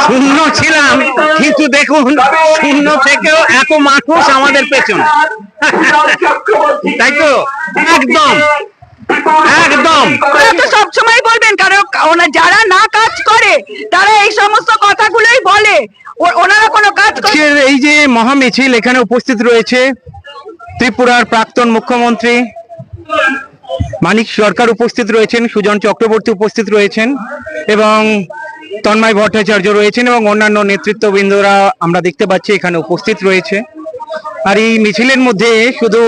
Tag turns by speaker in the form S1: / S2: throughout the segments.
S1: শূন্য ছিলাম কিন্তু দেখুন শূন্য থেকেও এত মানুষ আমাদের পেছনে। তাই তো? একদম। একদম।
S2: তো সবসময় বলবেন কারণ যারা না কাজ করে তারা এই সমস্ত কথাগুলোই বলে। ওনারা কোনো কাজ
S1: এই যে মহা মিছিল এখানে উপস্থিত রয়েছে ত্রিপুরার প্রাক্তন মুখ্যমন্ত্রী। মানিক সরকার উপস্থিত রয়েছেন সুজন চক্রবর্তী উপস্থিত রয়েছেন এবং তন্ময় ভট্টাচার্য রয়েছেন এবং অন্যান্য নেতৃত্ববৃন্দরা আমরা দেখতে পাচ্ছি এখানে উপস্থিত রয়েছে। আর এই মিছিলের মধ্যে শুধু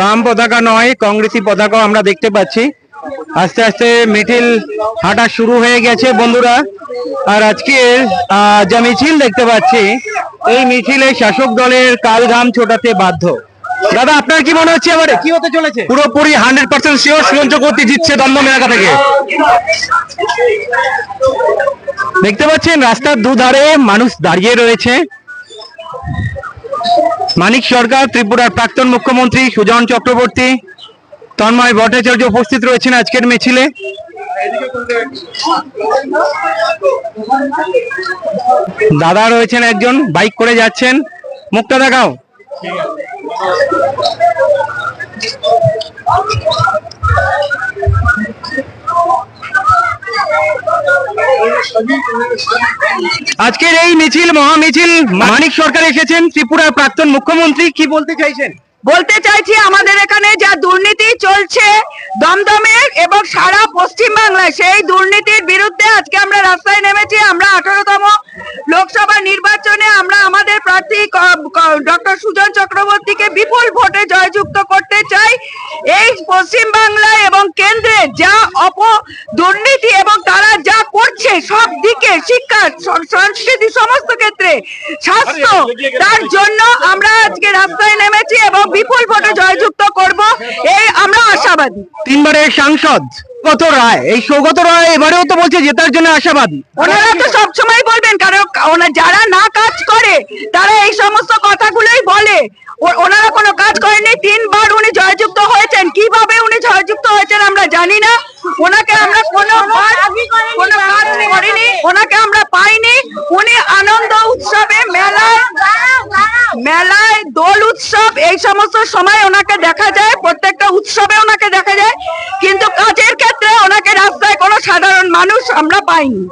S1: বাম পতাকা নয়, কংগ্রেসি পতাকাও আমরা দেখতে পাচ্ছি। আস্তে আস্তে মিছিল হাঁটা শুরু হয়ে গেছে বন্ধুরা। আর আজকে যা মিছিল দেখতে পাচ্ছি, এই মিছিলে শাসক দলের কালঘাম ছোটাতে বাধ্য। দাদা, আপনার কি মনে হচ্ছে এবারে? কি হতে চলেছে? পুরোপুরি হান্ড্রেড পার্সেন্ট শিওর চক্রবর্তী জিতছে দমদম এলাকা থেকে। দেখতে পাচ্ছেন, রাস্তার দুধারে মানুষ দাঁড়িয়ে রয়েছে। মানিক সরকার, ত্রিপুরার প্রাক্তন মুখ্যমন্ত্রী সুজন চক্রবর্তী, তন্ময় ভট্টাচার্য উপস্থিত রয়েছেন আজকের মিছিলে। দাদা রয়েছেন একজন, বাইক করে যাচ্ছেন। মুখটা দেখাও আজকের এই মিছিল মহা মিছিল মানিক সরকার এসেছেন, ত্রিপুরার প্রাক্তন মুখ্যমন্ত্রী, কি বলতে চাইছেন?
S2: বলতে চাইছি, আমাদের এখানে যা দুর্নীতি চলছে দমদমে এবং সারা পশ্চিম বাংলায় সেই দুর্নীতির বিরুদ্ধে আজকে আমরা রাস্তায় নেমেছি। আমরা আঠারোতম লোকসভা নির্বাচনে আমরা আমাদের প্রার্থী ডক্টর সুজন চক্রবর্তীকে বিপুল ভোটে জয়যুক্ত করতে চাই। এই পশ্চিম বাংলায় এবং কেন্দ্রে যা অপ দুর্নীতি এবং তারা যা করছে সব দিকে শিক্ষা স- সংস্কৃতি সমস্ত ক্ষেত্রে স্বাস্থ্য তার জন্য আমরা আজকে রাস্তায় নেমেছি এবং বিপুল ভোটে জয়যুক্ত করব। এই আমরা আশাবাদী।
S1: তিনবারের সাংসদ কত রায়? এই সৌগত রায় এবারেও তো বলছে জেতার জন্য আশাবাদী।
S2: ওনারা তো সবসময় বলবেন কারণ যারা না কাজ করে তারা এই সমস্ত কথাগুলোই বলে। ওনারা কোনো কাজ করেনি তিনবার উনি জয়যুক্ত হয়েছেন। কীভাবে উনি জয়যুক্ত হয়েছেন আমরা জানি না। ওনাকে আমরা কোনো কোনো কাজ করিনি ওনাকে আমরা পাইনি। উনি আনন্দ উৎসবে মেলায় মেলায় দোল উৎসব এই সমস্ত সময় ওনাকে দেখা যায় প্রত্যেকটা উৎসবে ওনাকে দেখা যায়। কিন্তু কাজের ক্ষেত্রে ওনাকে রাস্তায় কোনো সাধারণ মানুষ আমরা পাইনি।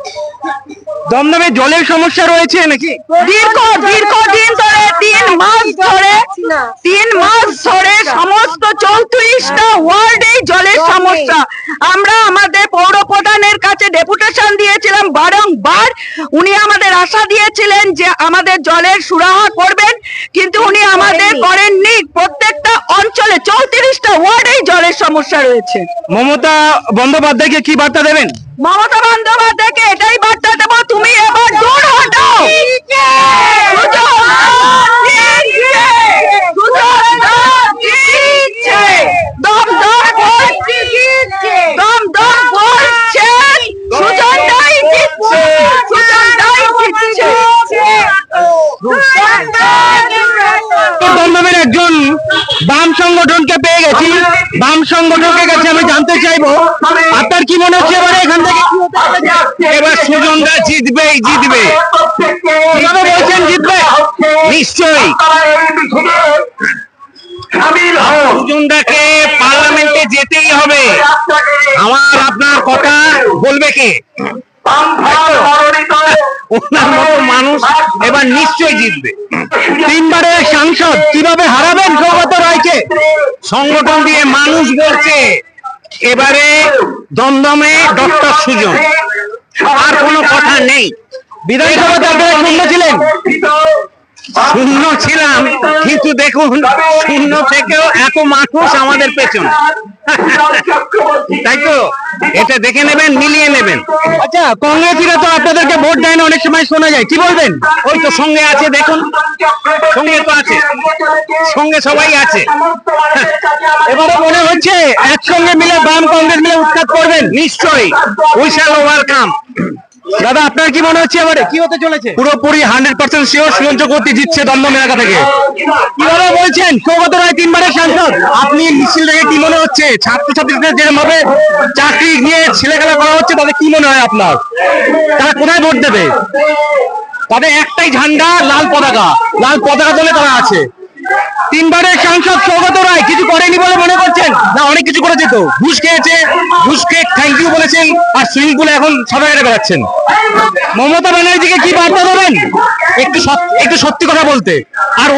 S1: দমদমে জলের সমস্যা রয়েছে নাকি?
S2: দীর্ঘ দীর্ঘ দিন ধরে তিন মাস ধরে তিন মাস ধরে সমস্ত চৌত্রিশটা ওয়ার্ডেই জলের সমস্যা আমরা আমাদের পৌর প্রধানের কাছে ডেপুটেশন দিয়েছিলাম বারংবার উনি আমাদের আশা দিয়েছিলেন যে আমাদের জলের সুরাহা করবেন কিন্তু উনি আমাদের করেননি। প্রত্যেকটা অঞ্চলে চৌত্রিশটা ওয়ার্ডেই জলের সমস্যা রয়েছে।
S1: মমতা বন্দ্যোপাধ্যায়কে কি বার্তা দেবেন?
S2: মমতা বন্দ্যোপাধ্যায়কে এটাই বার্তা দেবো তুমি এবার দূর হটো
S1: বাম সংগঠনকে পেয়ে গেছি। বাম সংগঠনকে কাছে আমি জানতে চাইব, আপনার কি মনে হচ্ছে এবারে এখান থেকে? এবার সুজনদা জিতবেই জিতবে। কীভাবে বলছেন জিতবে? নিশ্চয়ই। সুজনদাকে পার্লামেন্টে যেতেই হবে। আমার আপনার কথা বলবে কে? ওনার মতো মানুষ এবার নিশ্চয়ই জিতবে। তিনবারের সাংসদ কীভাবে হারাবেন সৌগত রায়কে? সংগঠন দিয়ে মানুষ বলছে এবারে দমদমে ডক্টর সুজন। আর কোনো কথা নেই। বিধানসভাতে আপনারা শূন্য ছিলেন। শূন্য ছিলাম কিন্তু দেখুন শূন্য থেকেও এত মানুষ আমাদের পেছনে। তাই তো? এটা দেখে নেবেন, মিলিয়ে নেবেন। আচ্ছা কংগ্রেসীরা তো আপনাদেরকে ভোট দেয় না, অনেক সময় শোনা যায়। কি বলবেন? ওই তো সঙ্গে আছে, দেখুন। সঙ্গে তো আছে। সঙ্গে সবাই আছে। এবারে মনে হচ্ছে একসঙ্গে মিলে বাম কংগ্রেস মিলে উৎখাত করবেন? নিশ্চয়ই। উইশাল শ্যাল ওভারকাম দাদা আপনার কি মনে হচ্ছে এবারে? কি হতে চলেছে? পুরোপুরি hundred percent sure Sujan Chakraborty জিতছে দমদম এলাকা থেকে। কীভাবে বলছেন? সৌগত রায় তিনবারের সাংসদ। আপনি মিছিল দেখে কি মনে হচ্ছে? ছাত্রছাত্রীদের যেরকম ভাবে চাকরি নিয়ে ছেলেখেলা করা হচ্ছে তাদের কি মনে হয় আপনার? তারা কোথায় ভোট দেবে? তাদের একটাই ঝান্ডা লাল পতাকা। লাল পতাকা দলে তারা আছে। তিনবারের সাংসদ সৌগত রায় কিছু করেনি বলে মনে করছেন? না, অনেক কিছু করেছে তো। ঘুষ খেয়েছে, ঘুষ খেয়ে থ্যাংক ইউ বলেছেন, আর সুইমিং পুলে এখন সাদা কেটে বেড়াচ্ছেন। মমতা ব্যানার্জিকে কি বার্তা দেবেন? একটু একটু সত্যি কথা বলতে। আর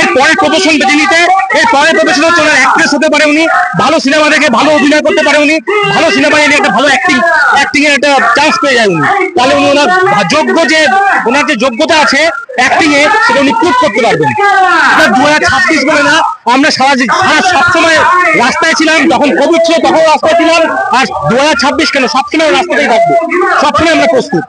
S1: এর পরের প্রদর্শন বেছে নিতে, এর পরের প্রদর্শন হচ্ছে ওনার অ্যাক্ট্রেস হতে পারে উনি, ভালো সিনেমা দেখে ভালো অভিনয় করতে পারে উনি, ভালো সিনেমা এনে একটা ভালো অ্যাক্টিং এর একটা চান্স পেয়ে যায় উনি তাহলে উনি ওনার যোগ্য যে, ওনার যে যোগ্যতা আছে অ্যাক্টিংয়ে সেটা উনি প্রুভ করতে পারবেন। দু হাজার ছাব্বিশ বলে না, আমরা সারা সারা সবসময় রাস্তায় ছিলাম, যখন কোভিড ছিল তখন রাস্তায় ছিলাম, আর দু হাজার ছাব্বিশ কেন? সবসময় রাস্তাতেই থাকব। সবসময় আমরা প্রস্তুত।